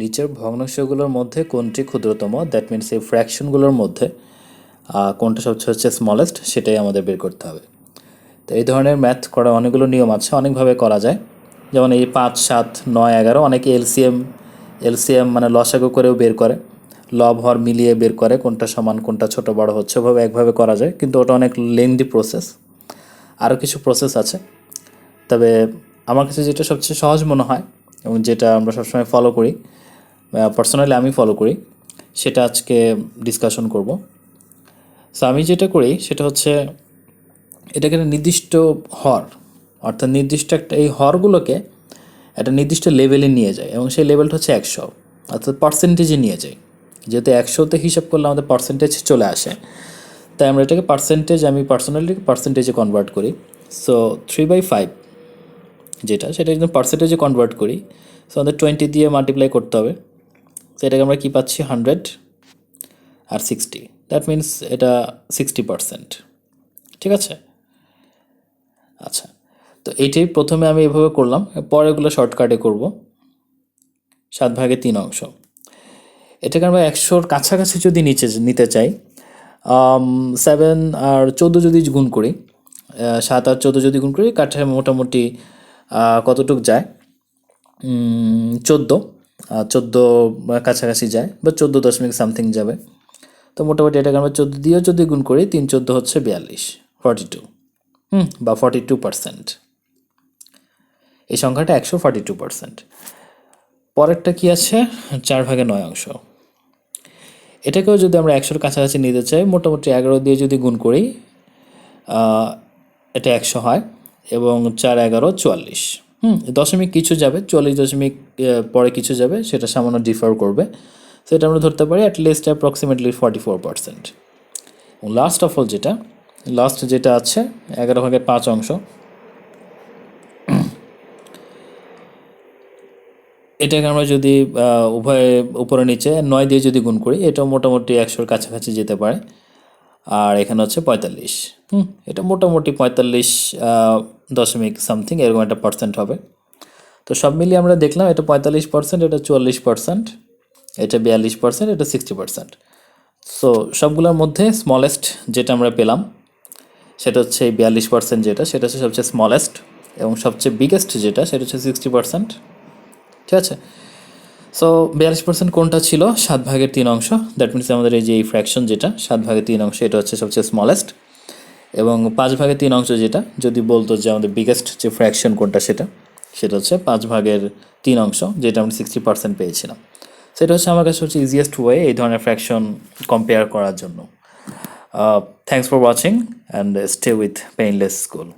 নিচের ভগ্নাংশগুলোর মধ্যে কোনটি ক্ষুদ্রতম? দ্যাট মিনস এই ফ্র্যাকশনগুলোর মধ্যে কোনটা সবচেয়ে হচ্ছে স্মলেস্ট সেটাই আমাদের বের করতে হবে। তো এই ধরনের ম্যাথ করা অনেকগুলো নিয়ম আছে, অনেকভাবে করা যায়। যেমন এই পাঁচ, সাত, নয়, এগারো, অনেকে এলসিএম এলসিএম মানে লসাগু করেও বের করে। লব, হর মিলিয়ে বের করে কোনটা সমান, কোনটা ছোট, বড় হচ্ছে, ওভাবে একভাবে করা যায়। কিন্তু ওটা অনেক লেন্দি প্রসেস আরও কিছু প্রসেস আছে। তবে আমার কাছে যেটা সবচেয়ে সহজ মনে হয়, এবং যেটা আমরা সবসময় ফলো করি পার্সোনালি আমি ফলো করি। সেটা আজকে ডিসকাশন করব। সো আমি যেটা করি, সেটা হচ্ছে এটাকে একটা নির্দিষ্ট হর, অর্থাৎ নির্দিষ্ট একটা এই হরগুলোকে একটা নির্দিষ্ট লেভেলে নিয়ে যায় এবং সেই লেভেলটা হচ্ছে একশো, অর্থাৎ পার্সেন্টেজে নিয়ে যায়। যেহেতু একশোতে হিসাব করলে আমাদের পার্সেন্টেজ চলে আসে। তাই আমরা এটাকে পার্সেন্টেজ আমি পার্সোনালি পার্সেন্টেজে কনভার্ট করি। সো থ্রি বাই ফাইভ যেটা, সেটা একদম পার্সেন্টেজে কনভার্ট করি। সো আমাদের টোয়েন্টি দিয়ে মাল্টিপ্লাই করতে হবে। তো এটাকে আমরা কী পাচ্ছি? হান্ড্রেড আর সিক্সটি দ্যাট মিন্স এটা সিক্সটি পার্সেন্ট ঠিক আছে? আচ্ছা তো এইটাই প্রথমে আমি এভাবে করলাম পরেগুলো শর্টকাটে করব। সাত ভাগে তিন অংশ। এটাকে আমরা একশোর কাছাকাছি যদি নিচে নিতে চাই সেভেন আর চোদ্দ যদি গুণ করি সাত আর চোদ্দ যদি গুণ করি কাঠে মোটামুটি কতটুক যায়? চোদ্দ। চোদ্দ কাছাকাছি যায়, বা চোদ্দ দশমিক সামথিং যাবে। তো মোটামুটি এটাকে আমরা চোদ্দ দিয়েও যদি গুণ করি, তিন চোদ্দ হচ্ছে বিয়াল্লিশ ফর্টি টু হুম, বা ফর্টি টু পার্সেন্ট এই সংখ্যাটা একশো ফর্টি টু পার্সেন্ট পরেরটা কি আছে? চার ভাগে নয় অংশ। এটাকেও যদি আমরা একশোর কাছাকাছি নিতে চাই, মোটামুটি এগারো দিয়ে যদি গুণ করি এটা একশো হয়, এবং চার এগারো চুয়াল্লিশ, হুম, দশমিক কিছু যাবে, চুয়াল্লিশ দশমিক পরে কিছু যাবে, সেটা সামান্য ডিফার করবে। সেটা আমরা ধরতে পারি at least approximately forty four percent last of all যেটা লাস্ট যেটা আছে, এগারো ভাগের পাঁচ অংশ। এটাকে আমরা যদি উভয় উপরে নিচে নয় দিয়ে যদি গুণ করি এটা মোটামুটি একশোর কাছাকাছি যেতে পারে। আর এখানে হচ্ছে পঁয়তাল্লিশ। হুম, এটা মোটামুটি পঁয়তাল্লিশ দশমিক সামথিং এরকম একটা পার্সেন্ট হবে। তো সব মিলিয়ে আমরা দেখলাম এটা পঁয়তাল্লিশ পার্সেন্ট এটা চুয়াল্লিশ পার্সেন্ট এটা বিয়াল্লিশ পার্সেন্ট এটা সিক্সটি পার্সেন্ট সো সবগুলোর মধ্যে স্মলেস্ট যেটা আমরা পেলাম, সেটা হচ্ছে এই বিয়াল্লিশ পার্সেন্ট যেটা, সেটা হচ্ছে সবচেয়ে স্মলেস্ট এবং সবচেয়ে বিগেস্ট যেটা, সেটা হচ্ছে সিক্সটি পার্সেন্ট ঠিক আছে? সো বিয়াল্লিশ পার্সেন্ট কোনটা ছিল? সাত ভাগের তিন অংশ। দ্যাট মিনস আমাদের এই যে এই ফ্র্যাকশন যেটা, সাত ভাগের তিন অংশ, এটা হচ্ছে সবচেয়ে স্মলেস্ট এবং পাঁচ ভাগের তিন অংশ যেটা, যদি বলতো যে আমাদের বিগেস্ট যে ফ্র্যাকশন কোনটা, সেটা। সেটা হচ্ছে পাঁচ ভাগের তিন অংশ, যেটা আমরা সিক্সটি পার্সেন্ট পেয়েছিলাম। সেটা হচ্ছে আমার কাছে হচ্ছে ইজিয়েস্ট ওয়ে এই ধরনের ফ্র্যাকশন কম্পেয়ার করার জন্য। Thanks for watching and stay with painless school